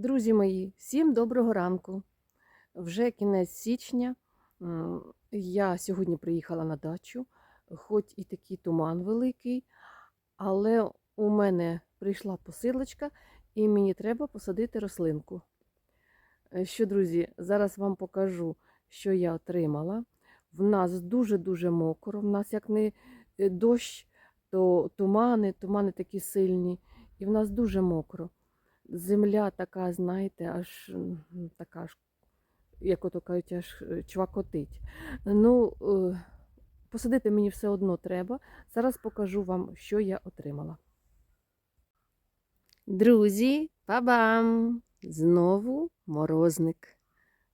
Друзі мої, всім доброго ранку. Вже кінець січня. Я сьогодні приїхала на дачу, хоч і такий туман великий, але у мене прийшла посилочка і мені треба посадити рослинку. Е, Що, друзі, зараз вам покажу, що я отримала. В нас дуже-дуже мокро. В нас як не е, дощ, то тумани, тумани такі сильні, і в нас дуже мокро земля така, знаєте, аж така ж, як ото кажуть, аж е, чвакотить. Ну, е, посадити мені все одно треба. Зараз покажу вам, що я отримала. Друзі, па-бам! Знову морозник.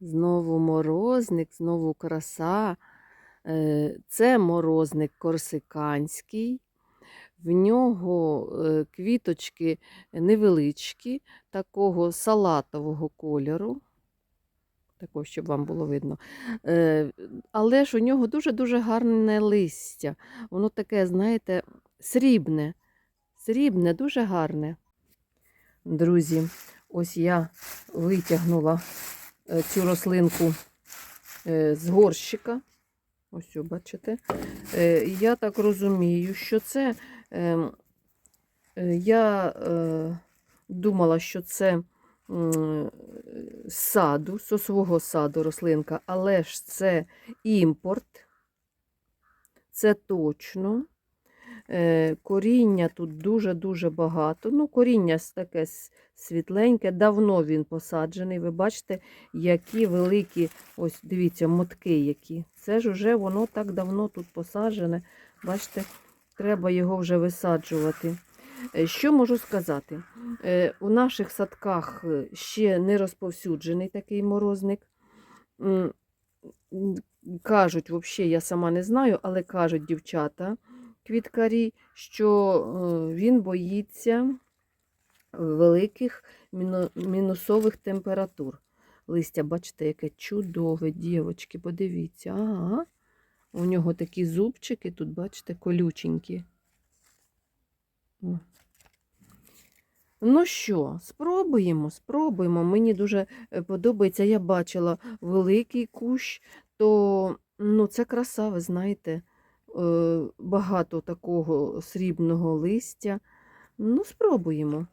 Знову морозник, знову краса. Е, Це морозник корсиканський. В нього е, квіточки невеличкі, такого салатового кольору. Такого, щоб вам було видно. Е, Але ж у нього дуже-дуже гарне листя. Воно таке, знаєте, срібне. Срібне, дуже гарне. Друзі, ось я витягнула е, цю рослинку з горщика. Ось, бачите. Я так розумію, що це. Ем, е, Я е, думала, що це з саду, з свого саду рослинка, але ж це імпорт. Це точно. Е, Коріння тут дуже-дуже багато. Ну, коріння таке світленьке, давно він посаджений. Ви бачите, які великі, ось дивіться, мотки які. Це ж уже воно так давно тут посаджене. Бачите, треба його вже висаджувати. Е, Що можу сказати? Е, У наших садках е, ще не розповсюджений такий морозник. Кажуть, взагалі, я сама не знаю, але кажуть дівчата квіткарі, що він боїться великих мінусових температур. Листя, бачите, яке чудове, дівочки, подивіться. Ага. У нього такі зубчики, тут, бачите, колюченькі. Ну що, спробуємо, спробуємо. Мені дуже е, подобається. Я бачила великий кущ, то ну, це краса, ви знаєте, е, багато такого срібного листя. Ну, спробуємо.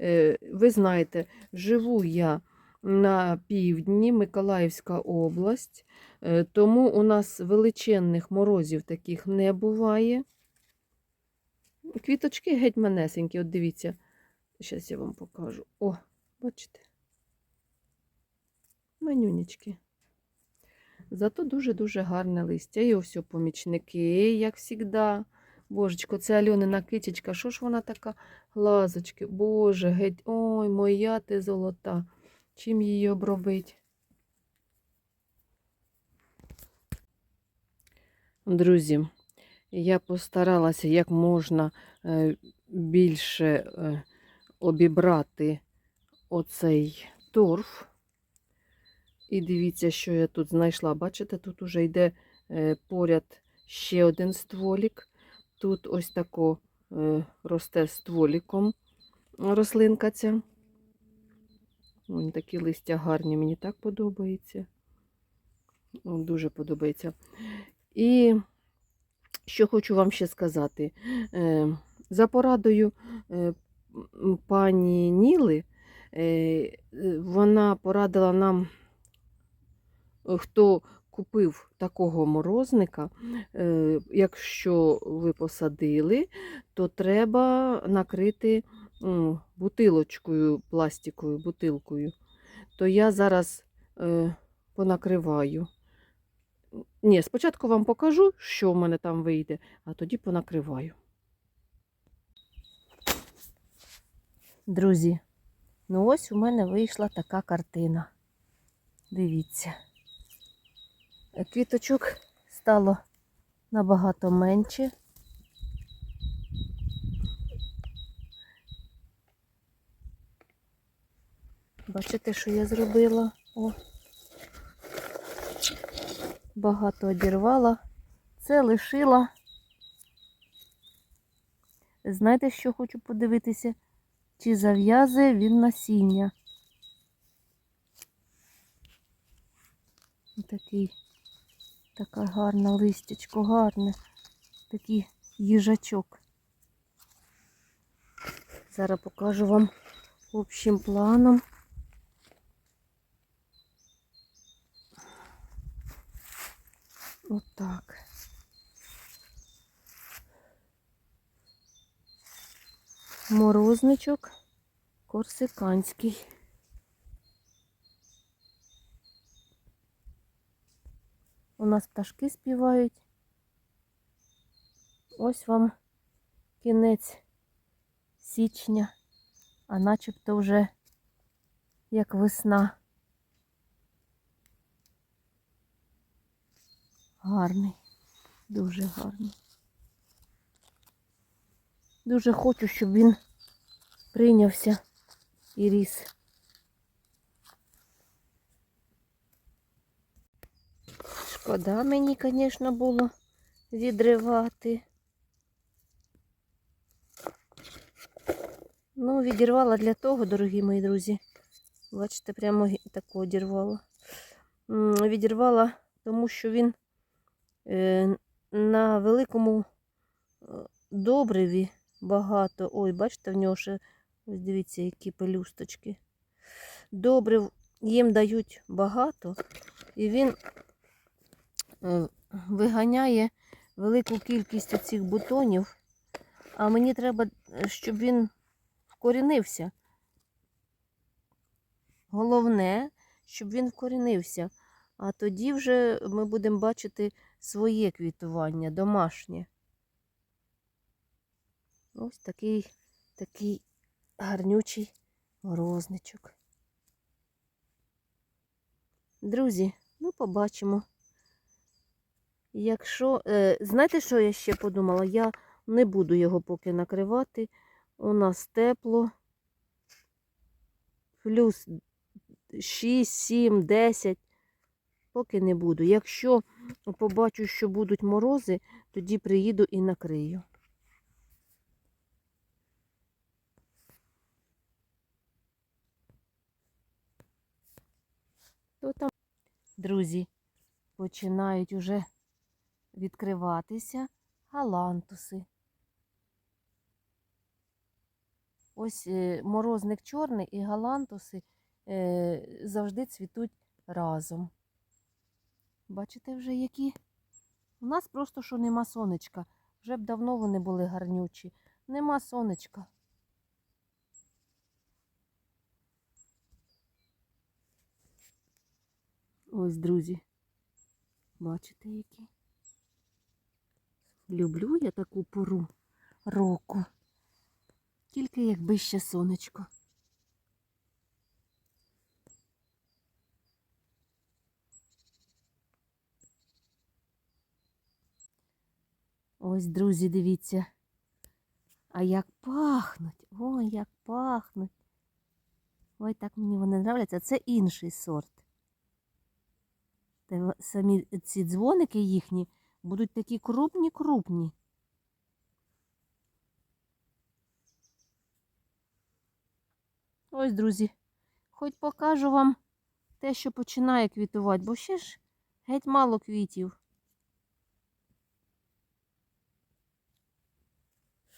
Е, Ви знаєте, живу я на півдні, Миколаївська область, е, тому у нас величезних морозів таких не буває. Квіточки геть манесенькі, от дивіться. Зараз я вам покажу. О, бачите? Манюнечки. Зато дуже-дуже гарне листя. І ось помічники, як завжди. Божечко, це Альонина китічка. Що ж вона така глазочки? Боже, геть, ой, моя ти золота. Чим її обробить? Друзі, я постаралася як можна е, більше е, обібрати оцей торф. І дивіться, що я тут знайшла. Бачите, тут уже йде е, поряд ще один стволік. Тут ось тако росте стволіком рослинка ця. Вон такі листя гарні, мені так подобається. О, Дуже подобається. І що хочу вам ще сказати. Е, За порадою е, пані Ніли, е, вона порадила нам, хто купив такого морозника, якщо ви посадили, то треба накрити бутилочкою, пластиковою бутилкою. То я зараз е, понакриваю. Ні, спочатку вам покажу, що в мене там вийде, а тоді понакриваю. Друзі, ну ось у мене вийшла така картина. Дивіться. Е, Квіточок стало набагато менше. Бачите, що я зробила? О. Багато одірвала. Це лишила. Знаєте, що хочу подивитися? Чи зав'язує він насіння? Отакий, така гарна листячко, гарне. Такий їжачок. Зараз покажу вам общим планом. Отак. Морозничок корсиканський. У нас пташки співають. Ось вам кінець січня, а начебто вже як весна. Гарний, дуже гарний. Дуже хочу, щоб він прийнявся і ріс. Шкода мені, звісно, було відривати. Ну, відірвала для того, дорогі мої друзі. Бачите, прямо таку одірвала. Відірвала, тому що він на великому е, добриві багато. Ой, бачите, в нього ще, ось дивіться, які пелюсточки. Добрив їм дають багато, і він е, виганяє велику кількість цих бутонів, а мені треба, е, щоб він вкорінився. Головне, щоб він вкорінився. А тоді вже ми будемо бачити своє квітування, домашнє. Ось такий, такий гарнючий морозничок. Друзі, ну побачимо. Якщо, е, знаєте, що я ще подумала? Я не буду його поки накривати. У нас тепло. Плюс 6, 7, 10. Поки не буду. Якщо побачу, що будуть морози, тоді приїду і накрию. То там, друзі, починають уже відкриватися галантуси. Ось е, морозник чорний і галантуси е, завжди цвітуть разом. Бачите вже які? У нас просто що нема сонечка. Вже б давно вони були гарнючі. Нема сонечка. Ось, друзі. Бачите які? Люблю я таку пору року. Тільки якби ще сонечко. Ось, друзі, дивіться. А як пахнуть. Ой, як пахнуть. Ой, так мені вони нравляться. Це інший сорт. Та самі ці дзвоники їхні будуть такі крупні-крупні. Ось, друзі, хоч покажу вам те, що починає квітувати, бо ще ж геть мало квітів.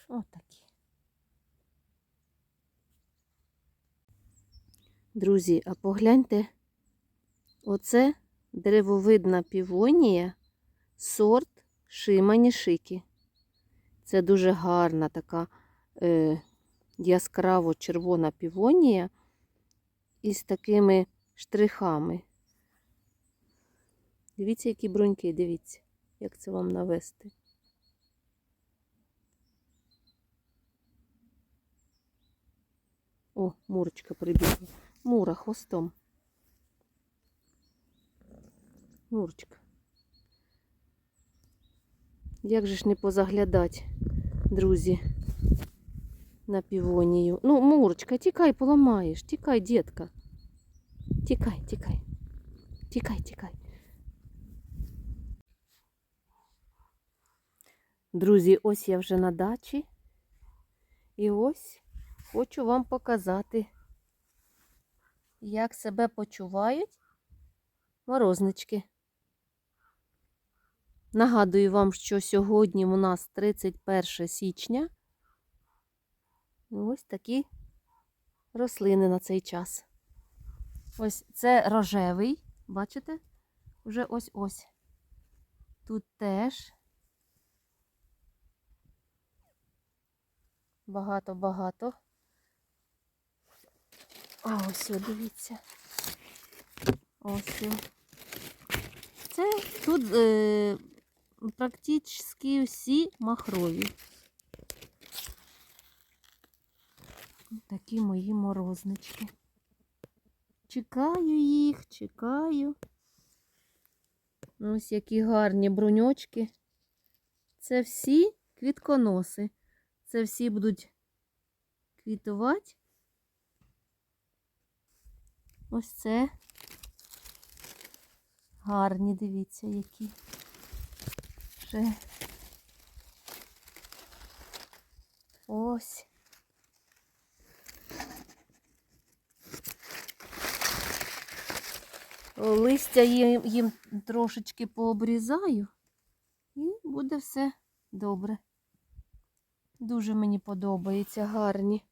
Отакі. Друзі, а погляньте, оце деревовидна півонія, сорт Шимані Шики. Це дуже гарна така е, яскраво червона півонія із такими штрихами. Дивіться, які бруньки, дивіться, як це вам навести. О, мурочка прибігла. Мура хвостом. Мурочка. Як же ж не позаглядати, друзі, на півонію. Ну, Мурочка, тікай, поламаєш. Тікай, дітка. Тікай, тікай. Тікай, тікай. Друзі, ось я вже на дачі. І ось хочу вам показати, як себе почувають морознички. Нагадую вам, що сьогодні у нас 31 січня. Ось такі рослини на цей час. Ось це рожевий, бачите? Вже ось-ось. Тут теж. Багато-багато. А ось, дивіться. Ось. Це тут е, практично всі махрові. Такі мої морознички. Чекаю їх, чекаю. Ось які гарні бруньочки. Це всі квітконоси. Це всі будуть квітувати. Ось це гарні, дивіться, які. Вже. Ось. Листя їм, їм трошечки пообрізаю, і буде все добре. Дуже мені подобається, гарні.